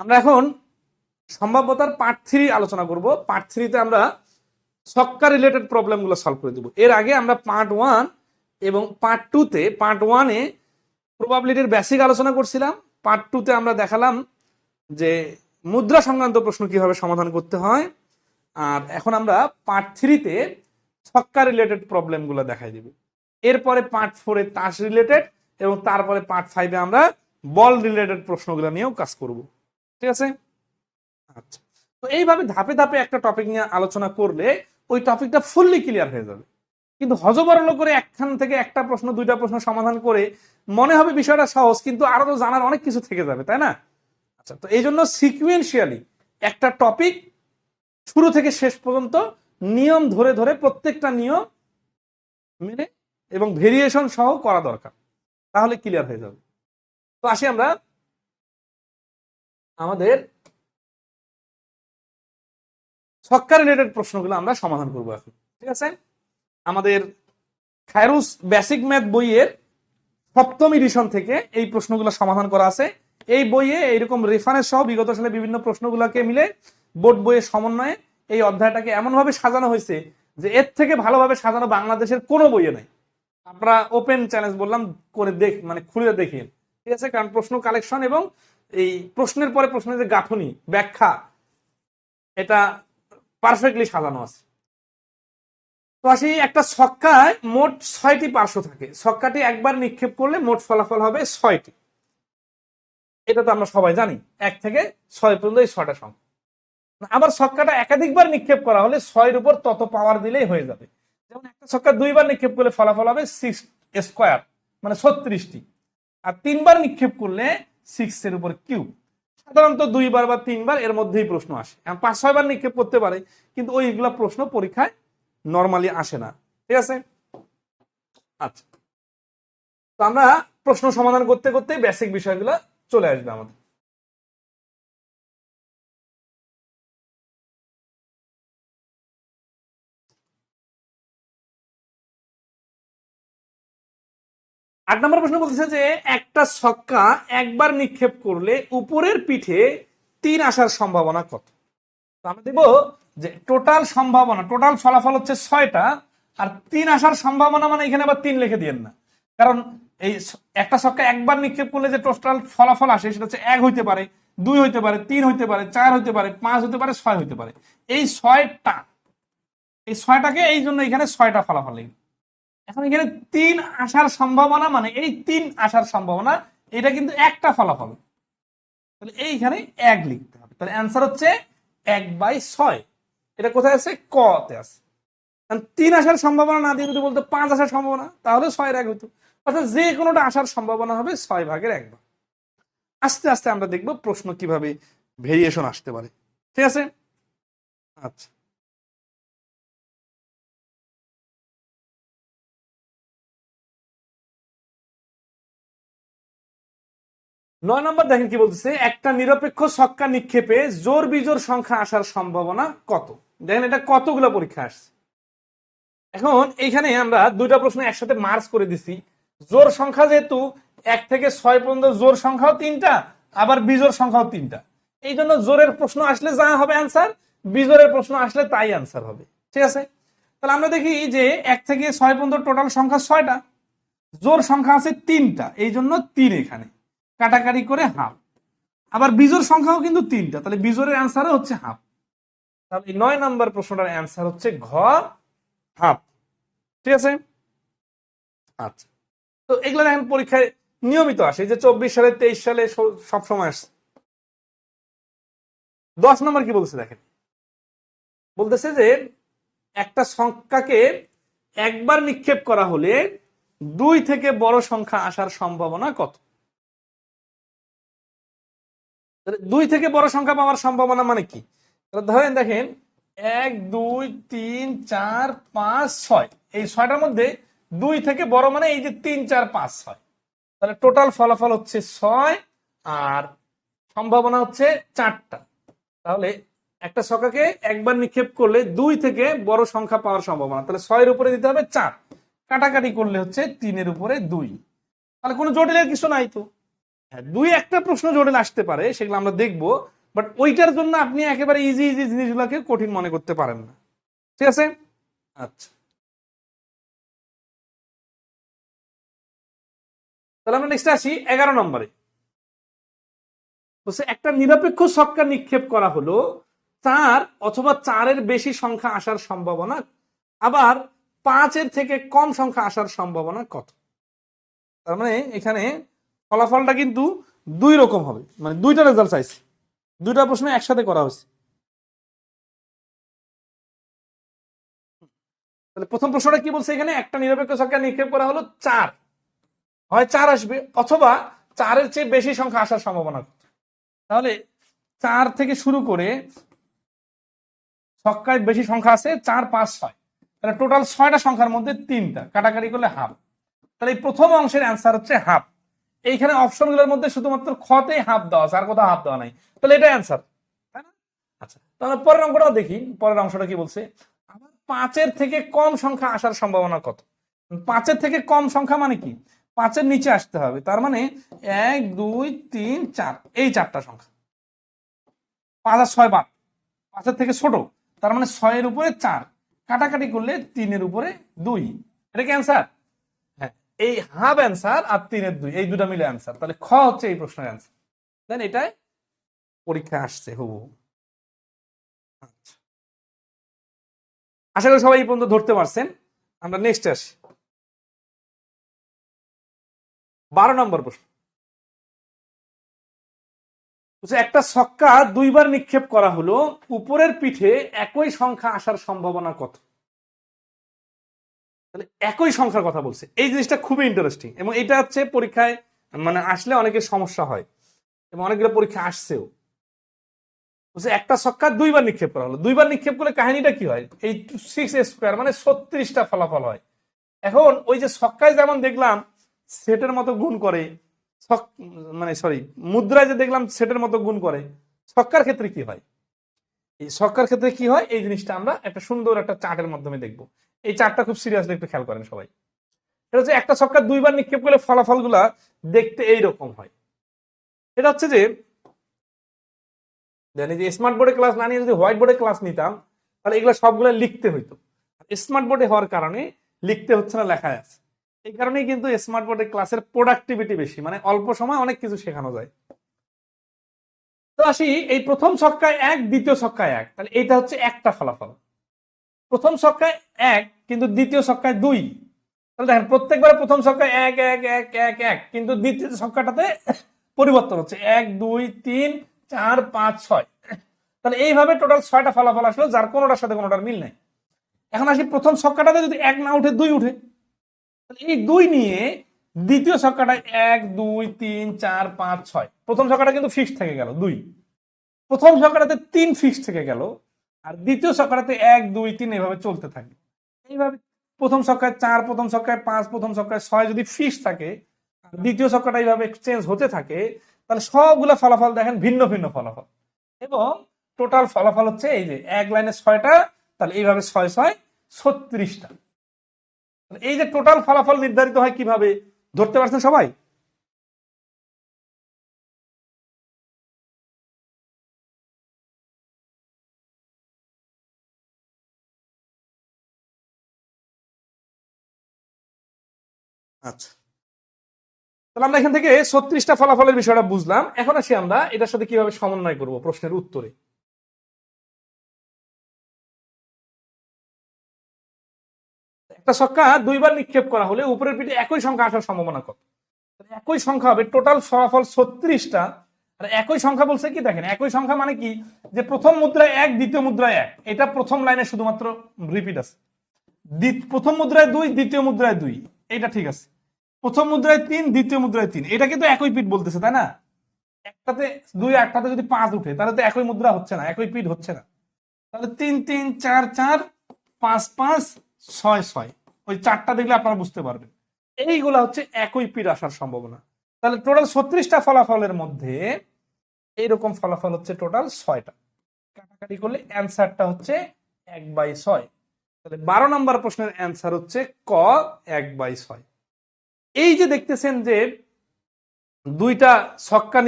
আমরা এখন সম্ভাব্যতার part three আলোচনা করব। পার্ট থ্রিতে আমরা ছক্কা রিলেটেড প্রবলেমগুলো সলভ করে দেবো। এর আগে আমরা পার্ট ওয়ান এবং পার্ট টুতে পার্ট ওয়ানে প্রবাবিলিটির বেসিক আলোচনা করছিলাম। পার্ট টুতে আমরা দেখালাম যে মুদ্রা সংক্রান্ত প্রশ্ন কীভাবে সমাধান করতে হয়। আর এখন আমরা পার্ট থ্রিতে ছক্কা রিলেটেড প্রবলেমগুলো দেখাই দিব। এরপরে পার্ট ফোরে তাস রিলেটেড এবং তারপরে পার্ট ফাইভে আমরা বল রিলেটেড প্রশ্নগুলো নিয়েও কাজ করব। ঠিক আছে? আচ্ছা। তো এইভাবে ধাপে ধাপে একটা টপিক নিয়ে আলোচনা করলে ওই টপিকটা ফুললি ক্লিয়ার হয়ে যাবে। কিন্তু হজবরল করে একখান থেকে একটা প্রশ্ন, দুইটা প্রশ্ন সমাধান করে মনে হবে বিষয়টা সহজ, কিন্তু আরও তো জানার অনেক কিছু থেকে যাবে, তাই না? আচ্ছা তো এই জন্য সিকুয়েন্সিয়ালি একটা টপিক শুরু থেকে শেষ পর্যন্ত নিয়ম ধরে ধরে প্রত্যেকটা নিয়ম মেনে এবং ভেরিয়েশন সহ করা দরকার। তাহলে ক্লিয়ার হয়ে যাবে। তো আসি আমরা আমাদের ছক্কা রিলেটেড প্রশ্নগুলো আমরা সমাধান করব এখন, ঠিক আছে? আমাদের খায়রুস বেসিক ম্যাথ বইয়ের সপ্তম এডিশন থেকে এই প্রশ্নগুলো সমাধান করা আছে। এই বইয়ে এইরকম রেফারেন্স সহ বিগত সালে বিভিন্ন প্রশ্নগুলোকে মিলে বোর্ড বইয়ের সমন্বয়ে এই অধ্যায়টাকে এমনভাবে সাজানো হয়েছে যে এর থেকে ভালোভাবে সাজানো বাংলাদেশের কোনো বইয়ে নাই। আপনারা ওপেন চ্যালেঞ্জ বললাম, করে দেখ মানে খুলে দেখিয়ে। ঠিক আছে? কারণ প্রশ্ন কালেকশন এবং এই প্রশ্নের পরে প্রশ্নের যে গাঁথনি, ব্যাখ্যা, এটা পারফেক্টলি সাজানো আছে। তো আসি, একটা ছক্কায় মোট ছয়টি পার্শ্ব থাকে। ছক্কাটি একবার নিক্ষেপ করলে মোট ফলাফল হবে ছয়টি। এটা তো আমরা সবাই জানি, এক থেকে ছয় পর্যন্ত এই ছয়টা সংখ্যা। আবার ছক্কাটা একাধিকবার নিক্ষেপ করা হলে ছয়ের উপর তত পাওয়ার দিলেই হয়ে যাবে। যেমন একটা ছক্কা দুইবার নিক্ষেপ করলে ফলাফল হবে সিক্স স্কোয়ার মানে ছত্রিশটি। আর তিনবার নিক্ষেপ করলে সিক্স এর উপর কিউ। সাধারণত দুইবার বা তিনবার এর মধ্যেই প্রশ্ন আসে। পাঁচ, ছয়বার নিক্ষেপ করতে পারে, কিন্তু ওইগুলা প্রশ্ন পরীক্ষায় নর্মালি আসে না। ঠিক আছে? আচ্ছা। তো আমরা প্রশ্ন সমাধান করতে করতে বেসিক বিষয়গুলো চলে আসবে আমাদের। আট নম্বর প্রশ্ন বলতেছে যে, একটা ছক্কা একবার নিক্ষেপ করলে উপরের পিঠে তিন আসার সম্ভাবনা কত? আমরা দেব যে, টোটাল সম্ভাবনা, টোটাল ফলাফল হচ্ছে ছয়টা, আর তিন আসার সম্ভাবনা মানে এখানে আবার তিন লিখে দিয়েন না। কারণ এই একটা ছক্কা একবার নিক্ষেপ করলে যে টোটাল ফলাফল আসে, সেটা হচ্ছে এক হইতে পারে, দুই হইতে পারে, তিন হইতে পারে, চার হইতে পারে, পাঁচ হইতে পারে, ছয় হইতে পারে। এই ছয়টা, এই ছয়টাকে এই জন্য এখানে ছয়টা ফলাফল লিখবে। এখন এখানে তিন আসার সম্ভাবনা মানে এই তিন আসার সম্ভাবনা, এটা কিন্তু একটা ফলাফল। তাহলে এইখানে এক লিখতে হবে। তাহলে অ্যান্সার হচ্ছে এক বাই ছয়। এটা কোথায় আছে? ক তে আছে। তিন আসার সম্ভাবনা না দিয়ে যদি বলতো পাঁচ আসার সম্ভাবনা, তাহলে ছয়ের এক হইতো। অর্থাৎ যে কোনোটা আসার সম্ভাবনা হবে ছয় ভাগের এক ভাগ। আস্তে আস্তে আমরা দেখব প্রশ্ন কীভাবে ভেরিয়েশন আসতে পারে। ঠিক আছে? আচ্ছা। নয় নম্বর দেখেন কি বলতেছে, একটা নিরপেক্ষ ছক্কা নিক্ষেপে জোর বিজোর সংখ্যা আসার সম্ভাবনা কত? দেখেন এটা কতগুলো পরীক্ষা আসছে। এখন এইখানে আমরা দুইটা প্রশ্ন একসাথে মার্চ করে দিছি। জোর সংখ্যা যেহেতু, এক থেকে ছয় পর্যন্ত জোর সংখ্যাও তিনটা, আবার বিজোর সংখ্যাও তিনটা। এই জন্য জোরের প্রশ্ন আসলে যা হবে অ্যান্সার বিজোরের প্রশ্ন আসলে তাই অ্যান্সার হবে। ঠিক আছে? তাহলে আমরা দেখি যে এক থেকে ছয় পর্যন্ত টোটাল সংখ্যা ছয়টা, জোর সংখ্যা আছে তিনটা, এই জন্য তিন এখানে। কাটাকাটি করে হাফ আবার বিজোর সংখ্যাও কিন্তু তিনটা। তাহলে বিজোরের অ্যান্সারও হচ্ছে হাফ তাহলে নয় নম্বর প্রশ্নটার অ্যান্সার হচ্ছে ঘ হাফ ঠিক আছে? আচ্ছা। তো এগুলো দেখেন পরীক্ষায় নিয়মিত আসে। যে চব্বিশ সালে, তেইশ সালে সব সময় আসছে। দশ নম্বর কি বলছে দেখেন? বলতেছে যে একটা সংখ্যাকে একবার নিক্ষেপ করা হলে দুই থেকে বড় সংখ্যা আসার সম্ভাবনা কত? তাহলে দুই থেকে বড় সংখ্যা পাওয়ার সম্ভাবনা মানে কি? তাহলে ধরেন দেখেন, এক, দুই, তিন, চার, পাঁচ, ছয়। এই ছয়টার মধ্যে দুই থেকে বড় মানে এই যে তিন, চার, পাঁচ, ছয়। তাহলে টোটাল ফলাফল হচ্ছে ছয় আর সম্ভাবনা হচ্ছে চারটা। তাহলে একটা সংখ্যাকে একবার নিক্ষেপ করলে দুই থেকে বড় সংখ্যা পাওয়ার সম্ভাবনা। তাহলে ছয়ের উপরে দিতে হবে চার। কাটাকাটি করলে হচ্ছে তিনের উপরে দুই। তাহলে কোনো জটিলের কিছু নাই তো। হ্যাঁ, দুই একটা প্রশ্ন জটিল আসতে পারে সেগুলো আমরা দেখব বাট ওইটার জন্য আপনি একেবারে ইজি ইজি জিনিসগুলোকে কঠিন মনে করতে পারেন না। ঠিক আছে? আচ্ছা। তাহলে আমরা নেক্সট আসি এগারো নম্বরে। বলছে একটা নিরপেক্ষ ছক্কা নিক্ষেপ করা হলো চার অথবা চারের বেশি সংখ্যা আসার সম্ভাবনা আবার পাঁচের থেকে কম সংখ্যা আসার সম্ভাবনা কত? তার মানে এখানে ফলাফলটা কিন্তু দুই রকম হবে। মানে দুইটা রেজাল্ট চাইছে। দুইটা প্রশ্ন একসাথে করা হয়েছে। তাহলে প্রথম প্রশ্নটা কি বলছে এখানে? একটা নিরপেক্ষ সংখ্যা নিক্ষেপ করা হলো চার। হয় চার আসবে, অথবা চারের চেয়ে বেশি সংখ্যা আসার সম্ভাবনা। তাহলে চার থেকে শুরু করে ছক্কায় বেশি সংখ্যা আছে, চার, পাঁচ, ছয়। তাহলে টোটাল ছয়টা সংখ্যার মধ্যে তিনটা। কাটাকাটি করলে হাফ তাহলে এই প্রথম অংশের অ্যান্সার হচ্ছে হাফ এইখানে অপশনগুলোর মধ্যে শুধুমাত্র খতেই হাফ দেওয়া আছে, আর কোথাও হাফ দেওয়া নাই। তাহলে এটা অ্যান্সার তাই না? আচ্ছা তাহলে পরের অঙ্কটাও দেখি, পরের অংশটা কি বলছে? আবার পাঁচের থেকে কম সংখ্যা আসার সম্ভাবনা কত? পাঁচের থেকে কম সংখ্যা মানে কি? পাঁচের নিচে আসতে হবে, তার মানে এক, দুই, তিন, চার, এই চারটা সংখ্যা। পাঁচ আর ছয় বাদ, পাঁচের থেকে ছোট, তার মানে ছয়ের উপরে চার, কাটাকাটি করলে তিনের উপরে দুই। এটা কি অ্যান্সার এই হাফ অ্যান্সার আর তিনের দুই, এই দুটা মিলে অ্যান্সার। তাহলে খ হচ্ছে এই প্রশ্নের অ্যান্সার। দেন এটাই পরীক্ষা আসছে হবু আচ্ছা। আশা করি সবাই এই পর্যন্ত ধরতে পারছেন। আমরা নেক্সট আসি। বারো নম্বর প্রশ্ন। একটা ছক্কা দুইবার নিক্ষেপ করা হলো, উপরের পিঠে একই সংখ্যা আসার সম্ভাবনা কত? তাহলে একই সংখ্যার কথা বলছে। এই জিনিসটা খুবই ইন্টারেস্টিং এবং এটা হচ্ছে পরীক্ষায় মানে আসলে অনেকের সমস্যা হয় এবং অনেকগুলো পরীক্ষা আসছেও। বলছে, একটা ছক্কা দুইবার নিক্ষেপ করা হলো। দুইবার নিক্ষেপ করলে কাহিনীটা কি হয়? এই সিক্স স্কোয়ার মানে ছত্রিশটা ফলাফল হয়। এখন ওই যে ছক্কায় যেমন দেখলাম সেটের মতো গুণ করে মানে সরি মুদ্রায় যে দেখলাম সেটের মতো গুণ করে, ছক্কার ক্ষেত্রে কি হয়? এই ছক্কার ক্ষেত্রে কি হয়? এই জিনিসটা আমরা একটা সুন্দর একটা চার্টের মাধ্যমে দেখব। এই চার্টটা খুব সিরিয়াসলি একটু খেয়াল করেন সবাই। এটা হচ্ছে একটা ছক্কা দুইবার নিক্ষেপ করলে ফলাফলগুলা দেখতে এইরকম হয়। এটা হচ্ছে যে এই যে স্মার্ট বোর্ডে ক্লাস না নিয়ে যদি হোয়াইট বোর্ডে ক্লাস নিতাম, তাহলে এগুলো সবগুলো লিখতে হইতো। স্মার্ট বোর্ডে হওয়ার কারণে লিখতে হচ্ছে না লেখা আছে। এই কারণেই কিন্তু স্মার্ট বোর্ডে ক্লাসের প্রোডাক্টিভিটি বেশি মানে অল্প সময় অনেক কিছু শেখানো যায়। তো আসি, এই প্রথম ছক্কায় এক, দ্বিতীয় ছক্কায় এক, তাহলে এইটা হচ্ছে একটা ফলাফল। প্রথম ছক্কায় এক, কিন্তু দ্বিতীয় ছক্কায় দুই। তাহলে দেখেন, প্রত্যেকবার প্রথম ছক্কায় এক এক এক এক এক, কিন্তু দ্বিতীয় ছক্কাটাতে পরিবর্তন হচ্ছে। এক, দুই, তিন, চার, পাঁচ, ছয়। তাহলে এইভাবে টোটাল ছয়টা ফলাফল আসলো, যার কোনোটার সাথে কোনোটার মিল নেই। এখন আসি প্রথম ছক্কাটাতে যদি এক না উঠে, দুই উঠে। তাহলে এই দুই নিয়ে দ্বিতীয় ছক্কাটা এক, দুই, তিন, চার, পাঁচ, ছয়। প্রথম ছক্কাটা কিন্তু ফিক্স থেকে গেল, দুই। প্রথম ছক্কাটাতে তিন ফিক্স থেকে গেল আর দ্বিতীয় ছক্কাটাতে এক, দুই, তিন এভাবে চলতে থাকে। এইভাবে প্রথম ছক্কায় চার, প্রথম ছক্কায় পাঁচ, প্রথম ছক্কায় ছয় যদি ফিক্স থাকে, আর দ্বিতীয় ছক্কাটা এইভাবে চেঞ্জ হতে থাকে, তাহলে সবগুলো ফলাফল দেখেন ভিন্ন ভিন্ন ফলাফল। এবং টোটাল ফলাফল হচ্ছে এই যে এক লাইনে ছয়টা, তাহলে এইভাবে ছয় ছয়, ছত্রিশটা। এই যে টোটাল ফলাফল নির্ধারিত হয় কীভাবে, ধরতে পারছেন সবাই? আচ্ছা। তাহলে আমরা এখান থেকে ছত্রিশটা ফলাফলের বিষয়টা বুঝলাম। এখন আসি আমরা এটার সাথে কীভাবে সমন্বয় করব প্রশ্নের উত্তরে। একটা ছক্কা দুইবার নিক্ষেপ করা হলে উপরের পিঠে একই সংখ্যা আসার সম্ভাবনা কত? একই সংখ্যা হবে টোটাল ফলাফল ছত্রিশটা। আর একই সংখ্যা বলছে কি দেখেন, একই সংখ্যা মানে কি? যে প্রথম মুদ্রায় এক, দ্বিতীয় মুদ্রায় এক। এটা প্রথম লাইনে শুধুমাত্র রিপিট আছে। প্রথম মুদ্রায় দুই, দ্বিতীয় মুদ্রায় দুই। এটা ঠিক আছে। প্রথম মুদ্রায় তিন, দ্বিতীয় মুদ্রায় তিন। এটা কিন্তু একই পিঠ বলতেছে, তাই না? একটাতে দুই, একটাতে যদি পাঁচ উঠে, তাহলে তো একই মুদ্রা হচ্ছে না, একই পিঠ হচ্ছে না। তাহলে তিন তিন, চার চার, পাঁচ পাঁচ, ছয় ছয়। ওই চারটা দেখলে আপনারা বুঝতে পারবেন। এইগুলা হচ্ছে একই পিঠ আসার সম্ভাবনা। তাহলে টোটাল ছত্রিশটা ফলাফলের মধ্যে এইরকম ফলাফল হচ্ছে টোটাল ছয়টা। কাটাকাটি করলে অ্যান্সারটা হচ্ছে এক বাই ছয়। তাহলে বারো নম্বর প্রশ্নের অ্যান্সার হচ্ছে ক এক বাই ছয়। এই যে দেখতেছেন যে দুইটা ছক্কা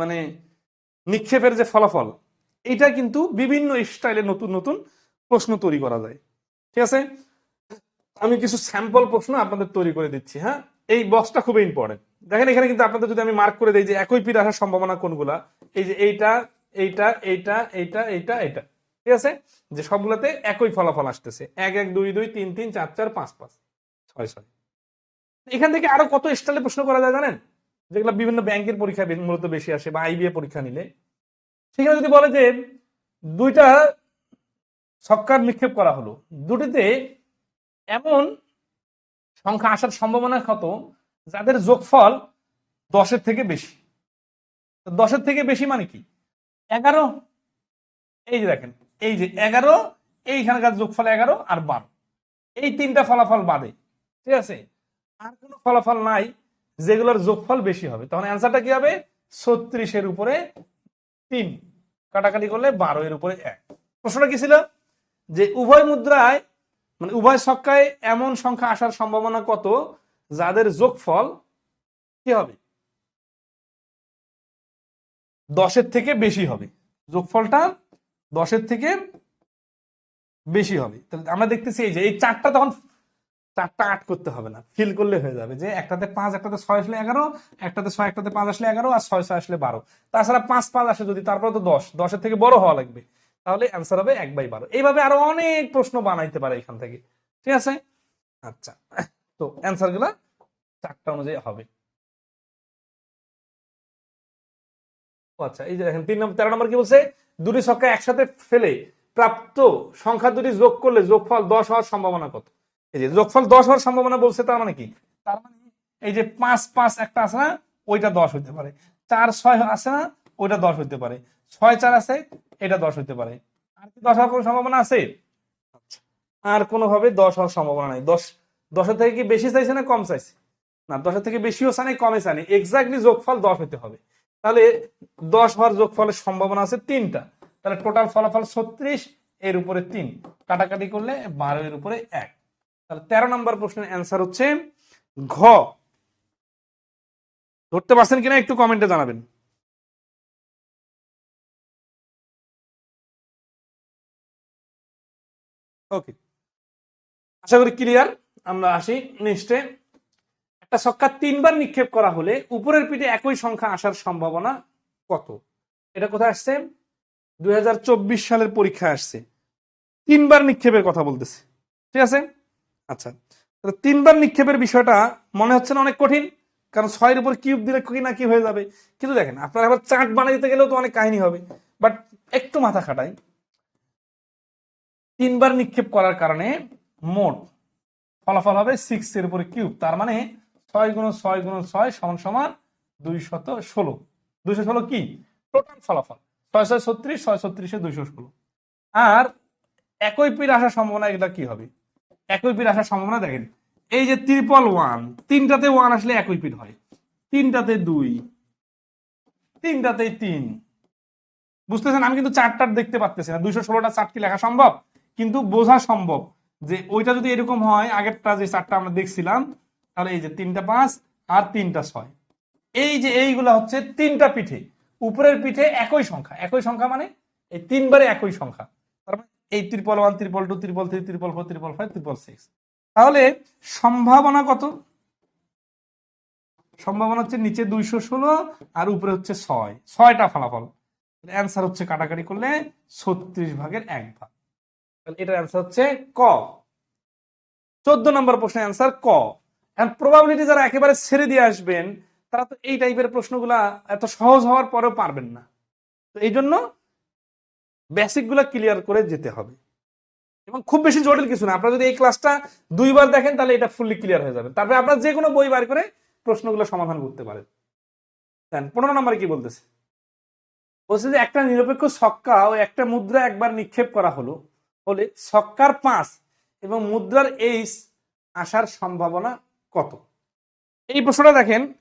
মানে নিক্ষেপের যে ফলাফল, এটা কিন্তু বিভিন্ন স্টাইলে নতুন নতুন প্রশ্ন তৈরি করা যায়। ঠিক আছে? আমি কিছু স্যাম্পল প্রশ্ন আপনাদের তৈরি করে দিচ্ছি হ্যাঁ? এই বক্সটা খুবই ইম্পর্টেন্ট দেখেন, এখানে কিন্তু আপনাদের যদি আমি মার্ক করে দিই যে একই পিঠ আসার সম্ভাবনা কোনগুলা, এই যে এইটা এইটা এইটা এইটা এইটা এইটা। ঠিক আছে? যে সবগুলোতে একই ফলাফল আসতেছে। এক এক, দুই দুই, তিন তিন, চার চার, পাঁচ পাঁচ, ছয় ছয়। এখান থেকে আরও কত স্টাইলে প্রশ্ন করা যায় জানেন? যেগুলো বিভিন্ন ব্যাংকের পরীক্ষা মূলত বেশি আসে বা আইবিএ পরীক্ষা নিলে। সেখানে যদি বলে যে দুইটা ছক্কার নিক্ষেপ করা হলো, দুটিতে এমন সংখ্যা আসার সম্ভাবনা কত যাদের যোগফল দশের থেকে বেশি? দশের থেকে বেশি মানে কি? এগারো। এই যে দেখেন, এই যে এগারো, এইখানকার যোগফল এগারো আর বারো। এই তিনটা ফলাফল বাদে, ঠিক আছে? আর কোনো ফলাফল নাই, যেগুলোর যোগফল বেশি হবে। তখন অ্যান্সারটা কি হবে? ছত্রিশের উপরে তিন, কাটাকাটি করলে বারো এর উপরে এক। প্রশ্নটা কি ছিল? যে উভয় মুদ্রায় মানে উভয় ছক্কায় এমন সংখ্যা আসার সম্ভাবনা কত, যাদের যোগফল কি হবে? দশের থেকে বেশি হবে। যোগফলটা দশের থেকে বেশি হবে। তাহলে আমরা দেখতেছি এই যে, এই চারটা তখন চারটা আট করতে হবে না। ফিল করলে হয়ে যাবে যে একটাতে পাঁচ, একটাতে ছয় আসলে এগারো, একটাতে ছয়, একটাতে পাঁচ আসলে এগারো আর ছয় ছয় আসলে বারো। তাছাড়া পাঁচ পাঁচ আসে যদি তারপরে তো দশ। দশের থেকে বড় হওয়া লাগবে। তাহলে অ্যান্সার হবে এক বাই বারো। এইভাবে আরও অনেক প্রশ্ন বানাইতে পারে এখান থেকে। ঠিক আছে? আচ্ছা তো অ্যান্সারগুলা চারটা অনুযায়ী হবে। আচ্ছা এই যে দেখেন, তিন নম্বর, তেরো নম্বর কি বলছে? দুটি ছক্কা একসাথে ফেলে প্রাপ্ত সংখ্যা দুটি যোগ করলে যোগফল দশ হওয়ার সম্ভাবনা কত? এই যে যোগফল দশ হওয়ার সম্ভাবনা বলছে, তার মানে কি? তার মানে এই যে পাঁচ পাঁচ একটা আছে না, ওইটা দশ হইতে পারে। চার, ছয় আছে না, ওইটা দশ হইতে পারে। ছয়, চার আছে, এটা দশ হইতে পারে। আর কি দশ হওয়ার কোনো সম্ভাবনা আছে? আর কোনোভাবে দশ হওয়ার সম্ভাবনা নাই। দশ, দশের থেকে কি বেশি চাইছে না কম চাইছে? না, দশের থেকে বেশিও চাই কমে চাই এক্স্যাক্টলি যোগফল দশ হইতে হবে। তাহলে দশ হওয়ার যোগফলের সম্ভাবনা আছে তিনটা। তাহলে টোটাল ফলাফল ছত্রিশ, এর উপরে তিন। কাটাকাটি করলে বারো এর উপরে এক। তাহলে তেরো নম্বর প্রশ্নের অ্যান্সার হচ্ছে ঘ। ধরতে পারছেন কিনা একটু কমেন্টে জানাবেন। ওকে আশা করি ক্লিয়ার আমরা আসি নেক্সটে একটা ছক্কা তিনবার নিক্ষেপ করা হলে উপরের পিঠে একই সংখ্যা আসার সম্ভাবনা কত? এটা কোথায় আসছে? দু হাজার চব্বিশ সালের পরীক্ষা আসছে। তিনবার নিক্ষেপের কথা বলতেছে। ঠিক আছে? আচ্ছা তাহলে তিনবার নিক্ষেপের বিষয়টা মনে হচ্ছে না অনেক কঠিন, কারণ ছয়ের উপর কিউব দিলে কি না কি হয়ে যাবে। কিন্তু দেখেন, আপনার আবার চার্ট বানিয়ে দিতে গেলেও তো অনেক কাহিনী হবে। বাট একটু মাথা খাটাই, তিনবার নিক্ষেপ করার কারণে মোট ফলাফল হবে সিক্স এর উপরে কিউব। তার মানে ছয় গুণ ছয় গুণ ছয় সমান সমান দুইশত ষোলো। দুইশো ষোলো কি? টোটাল ফলাফল। ছয় ছয় ছত্রিশ ছয় ছত্রিশে দুইশো ষোলো। আর একই পীর আসার সম্ভাবনা এটা কি হবে? একই পীর আসার সম্ভাবনা দেখেন। এই যে ত্রিপল ওয়ান তিনটাতে ওয়ান আসলে একই পীর হয়। তিনটাতে দুই, তিনটাতে তিন। বুঝতেছেন? আমি কিন্তু চারটার দেখতে পাচ্তেছি না। দুইশো ষোলোটা চারটি লেখা সম্ভব? কিন্তু বোঝা সম্ভব যে ওইটা যদি এরকম হয়, আগেরটা যে চারটা আমরা দেখছিলাম, তাহলে এই যে তিনটা পাঁচ আর তিনটা ছয়। এই যে এইগুলা হচ্ছে তিনটা পিঠে। উপরের পিঠে একই সংখ্যা। একই সংখ্যা মানে এই তিনবারে একই সংখ্যা। এই triple one triple two triple three triple four triple five triple six তাহলে সম্ভাবনা কত? সম্ভাবনা হচ্ছে নিচে দুইশো ষোলো আর উপরে হচ্ছে ছয়। ছয়টা ফলাফল। অ্যান্সার হচ্ছে কাটাকাটি করলে ছত্রিশ ভাগের এক ভাগ। এটার অ্যান্সার হচ্ছে ক। চোদ্দ নম্বর প্রশ্নের অ্যান্সার ক। প্রবাবিলিটি যারা একেবারে ছেড়ে দিয়ে আসবেন, তারা তো এই টাইপের প্রশ্নগুলা এত সহজ হওয়ার পরেও পারবেন না। তো এই জন্য বেসিকগুলা ক্লিয়ার করে যেতে হবে। এবং খুব বেশি জটিল কিছু না। আপনারা যদি এই ক্লাসটা দুইবার দেখেন, তাহলে এটা ফুললি ক্লিয়ার হয়ে যাবে। তারপরে আপনারা যে কোনো বই বার করে প্রশ্নগুলো সমাধান করতে পারেন। দেন, পনেরো নম্বরে কি বলতেছে? বলছে যে, একটা নিরপেক্ষ ছক্কা ও একটা মুদ্রা একবার নিক্ষেপ করা হলো, হলে ছক্কার পাঁচ এবং মুদ্রার এইস আসার সম্ভাবনা কত? এই প্রশ্নটা দেখেন,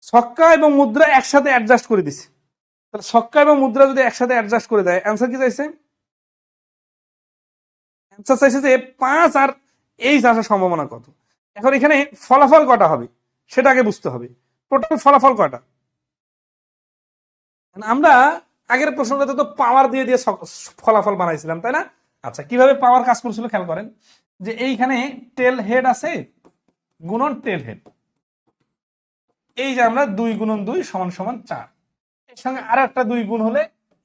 ছক্কা এবং মুদ্রা একসাথে অ্যাডজাস্ট করে দিছে। তাহলে ছক্কা এবং মুদ্রা যদি একসাথে অ্যাডজাস্ট করে দেয় অ্যান্সার কি চাইছে? অ্যান্সার চাইছে যে পাঁচ আর এইচ আসার সম্ভাবনা কত? এখন এখানে ফলাফল কটা হবে? সেটাকে বুঝতে হবে। টোটাল ফলাফল কয়টা আমরা আগের প্রশ্নটাতে তো পাওয়ার দিয়ে দিয়ে ফলাফল বানাইছিলাম, তাই না? আচ্ছা কীভাবে পাওয়ার কাজ করছিল খেয়াল করেন? যে এইখানে টেল হেড আছে, গুণন টেল হেড এই যে আমরা দুই গুণন দুই সমান সমান চার। এর সঙ্গে আর একটা দুই গুণ হলে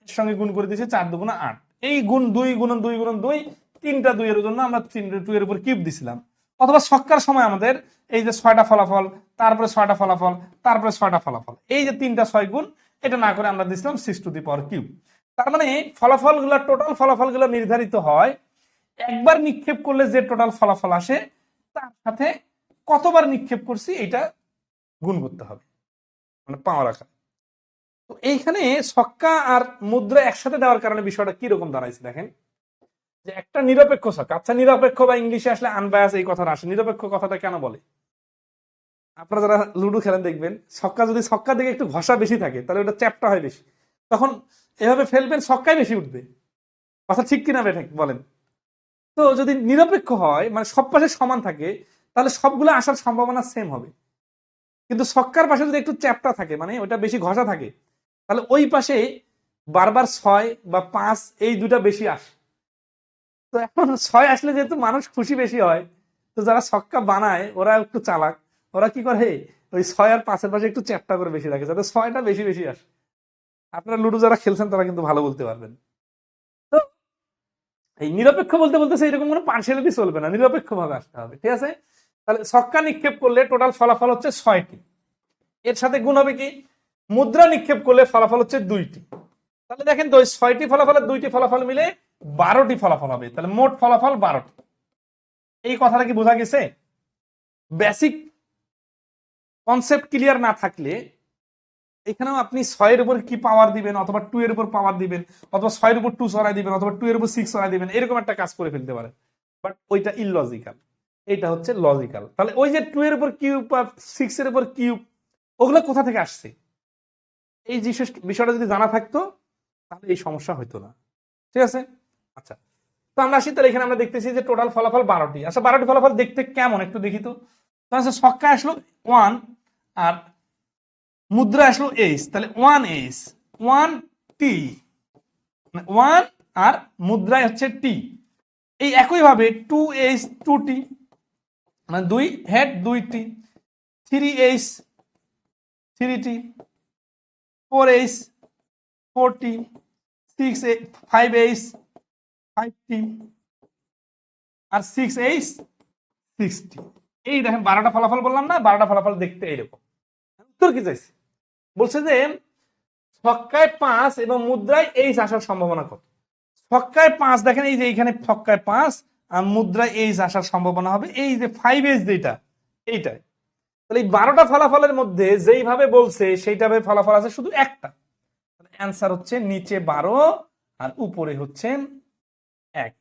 এর সঙ্গে গুণ করে দিয়েছি চার দুগুণ আট। এই গুণ দুই গুণন দুই গুণন দুই, তিনটা দুইয়ের জন্য আমরা তিন টু এর উপর কিউব দিছিলাম। অথবা ছক্কার সময় আমাদের এই যে ছয়টা ফলাফল, তারপরে ছয়টা ফলাফল, তারপরে ছয়টা ফলাফল, এই যে তিনটা ছয় গুণ, এটা না করে আমরা দিছিলাম six to the power cube তার মানে ফলাফলগুলো টোটাল ফলাফলগুলো নির্ধারিত হয়, একবার নিক্ষেপ করলে যে টোটাল ফলাফল আসে, তার সাথে কতবার নিক্ষেপ করছি, এটা গুণ করতে হবে। মানে পাওয়ার আকার। তো এইখানে ছক্কা আর মুদ্রা একসাথে দেওয়ার কারণে বিষয়টা কি রকম দাঁড়াইছে দেখেন। যে একটা নিরপেক্ষ ছক্কা। আচ্ছা নিরপেক্ষ বা ইংলিশে আসলে আনবায়াস এই কথাটা আসে। নিরপেক্ষ কথাটা কেন বলে? আপনারা যারা লুডো খেলেন দেখবেন, ছক্কা যদি ছক্কা দিকে একটু ঘষা বেশি থাকে, তাহলে ওটা চ্যাপটা হয় বেশি। তখন এভাবে ফেলবেন ছক্কাই বেশি উঠবে। কথা ঠিক কিনা বেঠে বলেন। তো যদি নিরপেক্ষ হয় মানে সব পাশে সমান থাকে, তাহলে সবগুলো আসার সম্ভাবনা সেম হবে। কিন্তু ছক্কার পাশে যদি একটু চ্যাপটা থাকে মানে ওটা বেশি ঘষা থাকে তাহলে ওই পাশে বারবার ছয় বা পাঁচ, এই দুটা বেশি আসে। তো এখন ছয় আসলে যেহেতু মানুষ খুশি বেশি হয়, তো যারা ছক্কা বানায়, ওরা একটু চালাক। ওরা কি করে? ওই ছয় আর পাঁচের পাশে একটু চ্যাপটা করে বেশি রাখে, যাতে ছয়টা বেশি বেশি আসে। আপনারা লুডো যারা খেলছেন, তারা কিন্তু ভালো বলতে পারবেন। তো এই নিরপেক্ষ বলতে বলতেছে এরকম কোনো পার্সিয়ালিটি চলবে না নিরপেক্ষ ভাবে আসতে হবে, ঠিক আছে? তাহলে ছক্কা নিক্ষেপ করলে টোটাল ফলাফল হচ্ছে ছয়টি। এর সাথে গুণ হবে কি? মুদ্রা নিক্ষেপ করলে ফলাফল হচ্ছে দুইটি। তাহলে দেখেন তো ছয়টি ফলাফলের দুইটি ফলাফল মিলে বারোটি ফলাফল হবে। তাহলে মোট ফলাফল বারোটি। এই কথাটা কি বোঝা গেছে? বেসিক কনসেপ্ট ক্লিয়ার না থাকলে এখানেও আপনি ছয়ের উপর কি পাওয়ার দিবেন অথবা টু এর উপর পাওয়ার দিবেন অথবা ছয়ের উপর টু সরাই দিবেন অথবা টু এর উপর সিক্স সরাই দিবেন, এরকম একটা কাজ করে ফেলতে পারেন। বাট ওইটা ইললজিক্যাল এটা হচ্ছে লজিক্যাল তাহলে ওই যে টু এর উপর কিউব বা সিক্স এর উপর কিউব ওগুলো কোথা থেকে আসছে? এই বিষয়টা যদি জানা থাকতো, তাহলে এই সমস্যা হতো না। ঠিক আছে? আচ্ছা। তো আমরা আসি, তাহলে এখানে আমরা দেখতেছি যে টোটাল ফলাফল বারোটি। আচ্ছা বারোটি ফলাফল দেখতে কেমন? একটু দেখি তো। আচ্ছা ছক্কা আসলো ওয়ান আর মুদ্রা আসলো এইচ তাহলে one H one T one আর মুদ্রায় হচ্ছে টি এই একইভাবে টু এইচ টু টি মানে দুই হেড দুই T three H three T four H four T six five H five T আর সিক্স এইচ সিক্স টি এই দেখেন বারোটা ফলাফল বললাম না, বারোটা ফলাফল দেখতে এইরকম। উত্তর কি চাইছে? বলছে যে, ছক্কায় পাঁচ এবং মুদ্রায় এইচ আসার সম্ভাবনা কত? ছক্কায় পাঁচ, দেখেন এই যে এইখানে ছক্কায় পাঁচ, আর মুদ্রায় এইচ আসার সম্ভাবনা হবে। এই যে ফাইভ এইচ যেটা, এইটাই। তাহলে এই বারোটা ফলাফলের মধ্যে যেইভাবে বলছে সেইটাভাবে ফলাফল আছে শুধু একটা। অ্যান্সার হচ্ছে নিচে বারো আর উপরে হচ্ছে এক।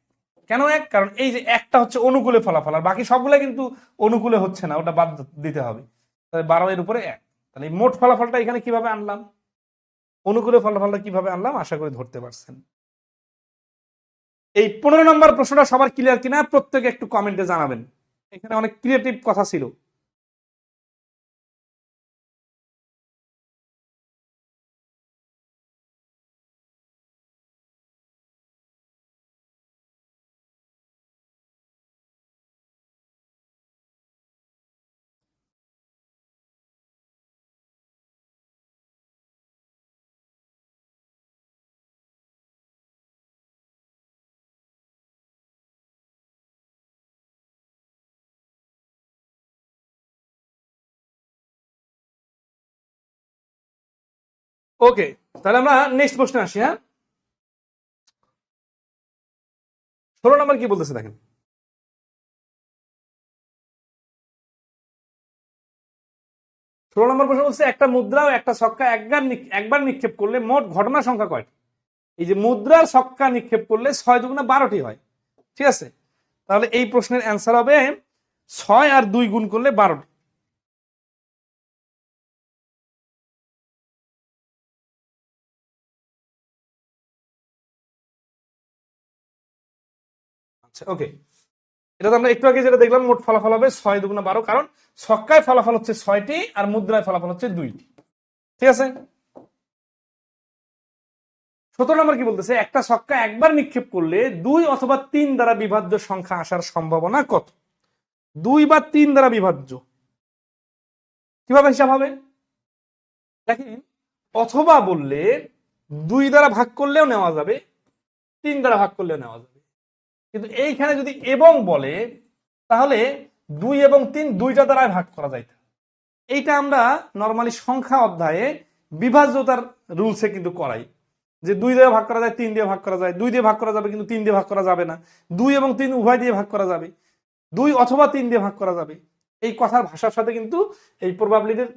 কেন এক? কারণ এই যে একটা হচ্ছে অনুকূলে ফলাফল, আর বাকি সবগুলো কিন্তু অনুকূলে হচ্ছে না, ওটা বাদ দিতে হবে। তাহলে বারো এর উপরে এক। তাহলে এই মোট ফলাফলটা এখানে কীভাবে আনলাম? অনুকূলে ফলাফলটা কীভাবে আনলাম? আশা করি ধরতে পারছেন। এই পনেরো নম্বর প্রশ্নটা সবার ক্লিয়ার কিনা? প্রত্যেকে একটু কমেন্টে জানাবেন। এখানে অনেক ক্রিয়েটিভ কথা ছিল। ওকে তাহলে আমরা নেক্সট প্রশ্নে আসি হ্যাঁ? ষোলো নম্বর কি বলতেছে দেখেন। ষোলো নম্বর প্রশ্ন বলছে, একটা মুদ্রা ও একটা ছক্কা একবার একবার নিক্ষেপ করলে মোট ঘটনা সংখ্যা কয়টি? এই যে মুদ্রার ছক্কা নিক্ষেপ করলে ছয় দুগুণে বারোটি হয়, ঠিক আছে? তাহলে এই প্রশ্নের অ্যান্সার হবে ছয় আর দুই গুণ করলে বারোটি। আচ্ছা ওকে এটা তো আমরা একটু আগে যেটা দেখলাম, মোট ফলাফল হবে ছয় দুগুণা বারো, কারণ ছক্কায় ফলাফল হচ্ছে ছয়টি আর মুদ্রায় ফলাফল হচ্ছে দুইটি। ঠিক আছে? সতেরো নম্বর কি বলতেছে? একটা ছক্কা একবার নিক্ষেপ করলে দুই অথবা তিন দ্বারা বিভাজ্য সংখ্যা আসার সম্ভাবনা কত? দুই বা তিন দ্বারা বিভাজ্য। কীভাবে হিসাব হবে? দেখেন, অথবা বললে দুই দ্বারা ভাগ করলেও নেওয়া যাবে, তিন দ্বারা ভাগ করলেও নেওয়া যাবে। কিন্তু এইখানে যদি এবং বলে, তাহলে দুই এবং তিন দুইটা দ্বারায় ভাগ করা যাইতে এইটা আমরা নর্মালি সংখ্যা অধ্যায়ে বিভাজ্যতার রুলসে কিন্তু করাই। যে দুই দিয়ে ভাগ করা যায়, তিন দিয়ে ভাগ করা যায়। দুই দিয়ে ভাগ করা যাবে, কিন্তু তিন দিয়ে ভাগ করা যাবে না। দুই এবং তিন উভয় দিয়ে ভাগ করা যাবে। দুই অথবা তিন দিয়ে ভাগ করা যাবে। এই কথার ভাষার সাথে কিন্তু এই প্রবাবিলিটির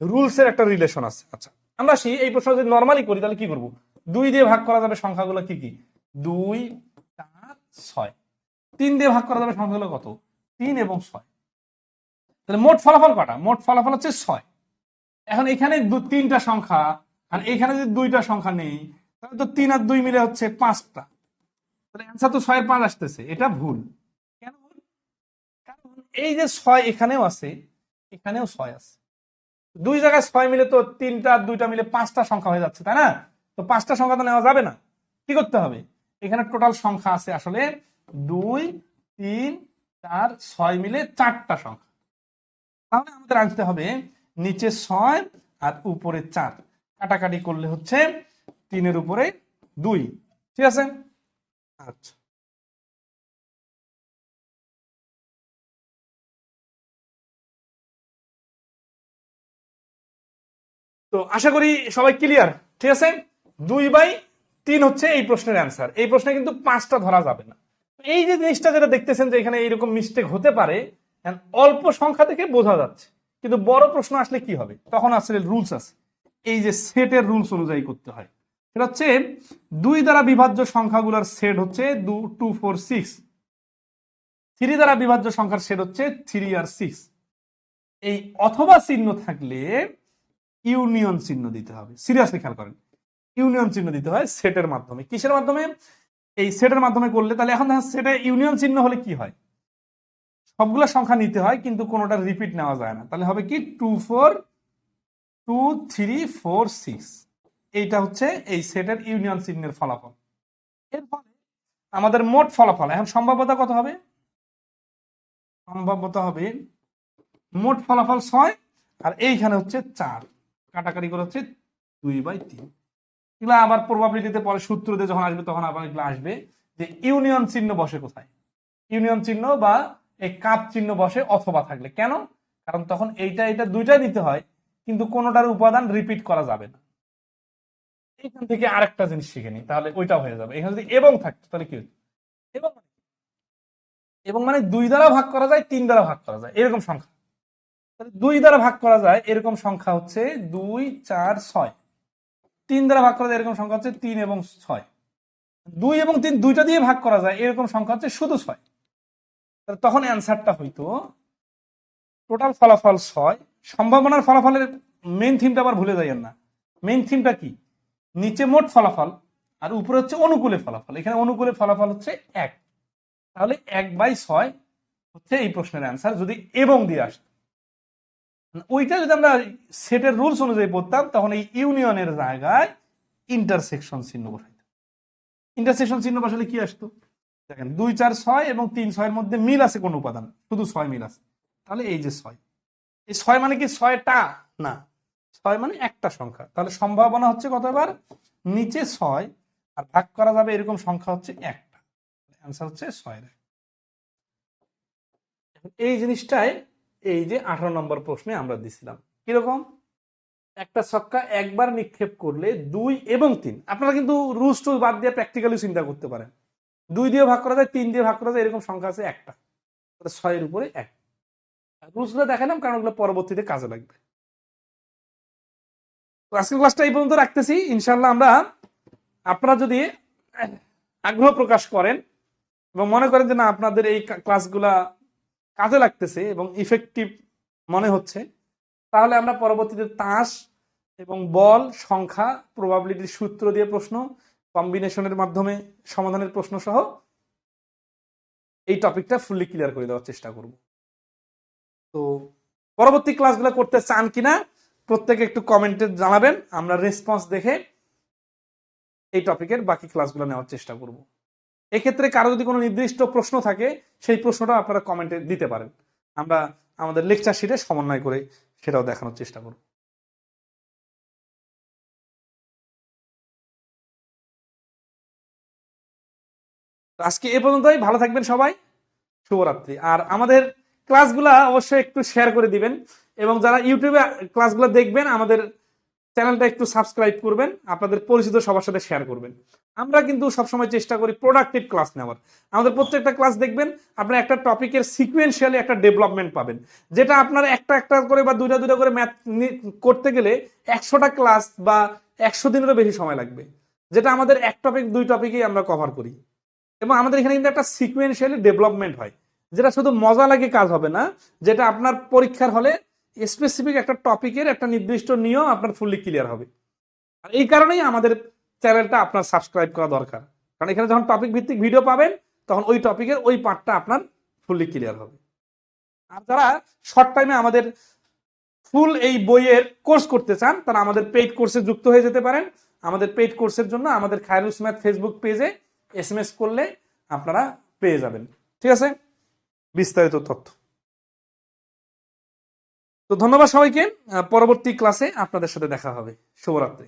রুলসের একটা রিলেশন আছে। আচ্ছা আমরা আসি এই প্রশ্ন যদি নর্মালি করি, তাহলে কি করব? দুই দিয়ে ভাগ করা যাবে সংখ্যাগুলো কি কি? দুই ছয়। তিন দিয়ে ভাগ করা যাবে সংখ্যাগুলো কত? তিন এবং ছয়। তাহলে মোট ফলাফল কটা? মোট ফলাফল হচ্ছে ছয়। এখন এখানে তিনটা সংখ্যা, আর এখানে যদি দুইটা সংখ্যা নেই, তাহলে তো তিন আর দুই মিলে হচ্ছে পাঁচটা। তাহলে অ্যান্সার তো ছয়ের পাঁচ আসতেছে। এটা ভুল। কেন ভুল? কারণ এই যে ছয় এখানেও আছে, এখানেও ছয় আছে। দুই জায়গায় ছয় মিলে তো তিনটা আর দুইটা মিলে পাঁচটা সংখ্যা হয়ে যাচ্ছে, তাই না? তো পাঁচটা সংখ্যা তো নেওয়া যাবে না। কি করতে হবে? এখানে টোটাল সংখ্যা আছে আসলে দুই, তিন, চার, ছয় মিলে চারটা সংখ্যা। তাহলে আমাদের আনতে হবে নিচে ছয় আর উপরে চার। কাটাকাটি করলে হচ্ছে তিনের উপরে দুই। ঠিক আছে? আচ্ছা। তো আশা করি সবাই ক্লিয়ার ঠিক আছে? দুই বাই তিন হচ্ছে এই প্রশ্নের অ্যান্সার এই প্রশ্নে কিন্তু পাঁচটা ধরা যাবে না। এই যে জিনিসটা যেটা দেখতেছেন যে এখানে এইরকম মিস্টেক হতে পারে অল্প সংখ্যা থেকে বোঝা যাচ্ছে। কিন্তু বড় প্রশ্ন আসলে কি হবে? তখন আসলে রুলস আছে। এই যে সেটের রুলস অনুযায়ী করতে হয়। সেটা হচ্ছে দুই দ্বারা বিভাজ্য সংখ্যাগুলোর সেট হচ্ছে দু টু ফোর সিক্স থ্রি দ্বারা বিভাজ্য সংখ্যার সেট হচ্ছে থ্রি আর সিক্স এই অথবা চিহ্ন থাকলে ইউনিয়ন চিহ্ন দিতে হবে। সিরিয়াসলি খেয়াল করেন। ইউনিয়ন চিহ্ন দিতে হয় সেটের মাধ্যমে। কিসের মাধ্যমে? এই সেটের মাধ্যমে করলে তাহলে এখন দেখেন সেটে ইউনিয়ন চিহ্ন হলে কি হয়? সবগুলো সংখ্যা নিতে হয়, কিন্তু কোনোটা রিপিট নেওয়া যায় না। তাহলে হবে কি? Two four, two three, four, six. এইটা হচ্ছে এই সেটের ইউনিয়ন চিহ্নের ফলাফল। এর ফলে আমাদের মোট ফলাফল, এখন সম্ভাব্যতা কত হবে? সম্ভাব্যতা হবে মোট ফলাফল ছয়, আর এইখানে হচ্ছে চার। কাটাকাটি করে হচ্ছে দুই বাই তিন। এগুলো আবার প্রবাবিলিটিতে পরে সূত্র দিয়ে যখন আসবে, তখন আবার এগুলো আসবে যে ইউনিয়ন চিহ্ন বসে কোথায়? ইউনিয়ন চিহ্ন বা এই কাপ চিহ্ন বসে অথবা থাকলে। কেন? কারণ তখন এইটা এটা দুইটাই দিতে হয়, কিন্তু কোনোটার উপাদান রিপিট করা যাবে না। এখান থেকে আরেকটা জিনিস শিখে নি তাহলে ওইটা হয়ে যাবে। এখানে যদি এবং থাকতো তাহলে কি হতো এবং মানে এবং মানে দুই দ্বারা ভাগ করা যায়, তিন দ্বারা ভাগ করা যায়, এরকম সংখ্যা। তাহলে দুই দ্বারা ভাগ করা যায়, এরকম সংখ্যা হচ্ছে দুই, চার, ছয়। তিন দ্বারা ভাগ করা যায়, এরকম সংখ্যা হচ্ছে তিন এবং ছয়। দুই এবং তিন দুইটা দিয়ে ভাগ করা যায়, এরকম সংখ্যা হচ্ছে শুধু ছয়। তাহলে তখন অ্যান্সারটা হইতো, টোটাল ফলাফল ছয়। সম্ভাবনার ফলাফলের মেন থিমটা আবার ভুলে যাইয়েন না। মেন থিমটা কি? নিচে মোট ফলাফল আর উপরে হচ্ছে অনুকূলে ফলাফল। এখানে অনুকূলে ফলাফল হচ্ছে এক। তাহলে এক বাই ছয় হচ্ছে এই প্রশ্নের অ্যান্সার। যদি এবং দিয়ে আসতো ওইটা যদি আমরা সেটের রুলস অনুযায়ী পড়তাম, তখন এই ইউনিয়নের জায়গায় ইন্টারসেকশন চিহ্ন বসাইতাম। ইন্টারসেকশন চিহ্ন বসালে কি আসতো? দেখেন, দুই, চার, ছয় এবং তিন, ছয়ের মধ্যে মিল আছে কোন উপাদান, শুধু ছয় মিল আছে। তাহলে এই যে ছয়, এই ছয় মানে কি ছয়টা? না, ছয় মানে একটা সংখ্যা। তাহলে সম্ভাবনা হচ্ছে কতবার নিচে ছয়, আর ভাগ করা যাবে এরকম সংখ্যা হচ্ছে একটা। অ্যান্সার হচ্ছে ছয় এই জিনিসটাই এই যে আঠারো নম্বর প্রশ্নে আমরা দিছিলাম। কীরকম? একটা ছক্কা একবার নিক্ষেপ করলে দুই এবং তিন। আপনারা কিন্তু রুলস টুল বাদ দিয়ে প্র্যাকটিক্যালি চিন্তা করতে পারেন। দুই দিয়ে ভাগ করা যায়, তিন দিয়ে ভাগ করা যায়, এরকম সংখ্যা আছে একটা। ছয়ের উপরে এক। রুলসগুলো দেখালাম কারণ ওগুলো পরবর্তীতে কাজে লাগবে। আজকের ক্লাসটা এই পর্যন্ত রাখতেছি। ইনশাল্লাহ আমরা, আপনারা যদি আগ্রহ প্রকাশ করেন এবং মনে করেন যে না, আপনাদের এই ক্লাসগুলা কাজে লাগতেছে এবং ইফেক্টিভ মনে হচ্ছে, তাহলে আমরা পরবর্তীতে তাস এবং বল, সংখ্যা প্রবাবিলিটির সূত্র দিয়ে প্রশ্ন কম্বিনেশনের মাধ্যমে সমাধানের প্রশ্ন সহ এই টপিকটা ফুললি ক্লিয়ার করে দেওয়ার চেষ্টা করব। তো পরবর্তী ক্লাসগুলো করতে চান কিনা, প্রত্যেকে একটু কমেন্টে জানাবেন, আমরা রেসপন্স দেখে এই টপিকের বাকি ক্লাসগুলো নেওয়ার চেষ্টা করব। এক্ষেত্রে কারও যদি কোনো নির্দিষ্ট প্রশ্ন থাকে, সেই প্রশ্নটা আপনারা কমেন্টে দিতে পারেন। আমরা আমাদের লেকচার শিটে সমন্বয় করে সেটাও দেখানোর চেষ্টা করব। আজকে এ পর্যন্তই, ভালো থাকবেন সবাই, শুভরাত্রি। আর আমাদের ক্লাসগুলা অবশ্যই একটু শেয়ার করে দিবেন, এবং যারা ইউটিউবে ক্লাসগুলো দেখবেন, আমাদের চ্যানেলটা একটু সাবস্ক্রাইব করবেন, আপনাদের পরিচিত সবার সাথে শেয়ার করবেন। আমরা কিন্তু সবসময় চেষ্টা করি প্রোডাক্টিভ ক্লাস নেওয়ার। আমাদের প্রত্যেকটা ক্লাস দেখবেন, আপনার একটা টপিকের সিকুয়েন্সিয়ালি একটা ডেভেলপমেন্ট পাবেন। যেটা আপনার একটা একটা করে বা দুইটা দুইটা করে ম্যাথ করতে গেলে একশোটা ক্লাস বা একশো দিনেরও বেশি সময় লাগবে। যেটা আমাদের এক টপিক দুই টপিকেই আমরা কভার করি। এবং আমাদের এখানে কিন্তু একটা সিকুয়েন্সিয়ালি ডেভেলপমেন্ট হয়। যেটা শুধু মজা লাগে কাজ হবে না, যেটা আপনার পরীক্ষার হলে স্পেসিফিক একটা টপিকের একটা নির্দিষ্ট নিয়ম আপনার ফুললি ক্লিয়ার হবে। আর এই কারণেই আমাদের চ্যানেলটা আপনার সাবস্ক্রাইব করা দরকার। কারণ এখানে যখন টপিক ভিত্তিক ভিডিও পাবেন, তখন ওই টপিকের ওই পার্টটা আপনার ফুললি ক্লিয়ার হবে। আর যারা শর্ট টাইমে আমাদের ফুল এই বইয়ের কোর্স করতে চান, তারা আমাদের পেইড কোর্সে যুক্ত হয়ে যেতে পারেন। আমাদের পেইড কোর্সের জন্য আমাদের খায়রুস ম্যাথ ফেসবুক পেজে এস করলে আপনারা পেয়ে যাবেন। ঠিক আছে? বিস্তারিত তথ্য। তো ধন্যবাদ সবাইকে। পরবর্তী ক্লাসে আপনাদের সাথে দেখা হবে। শুভরাত্রি।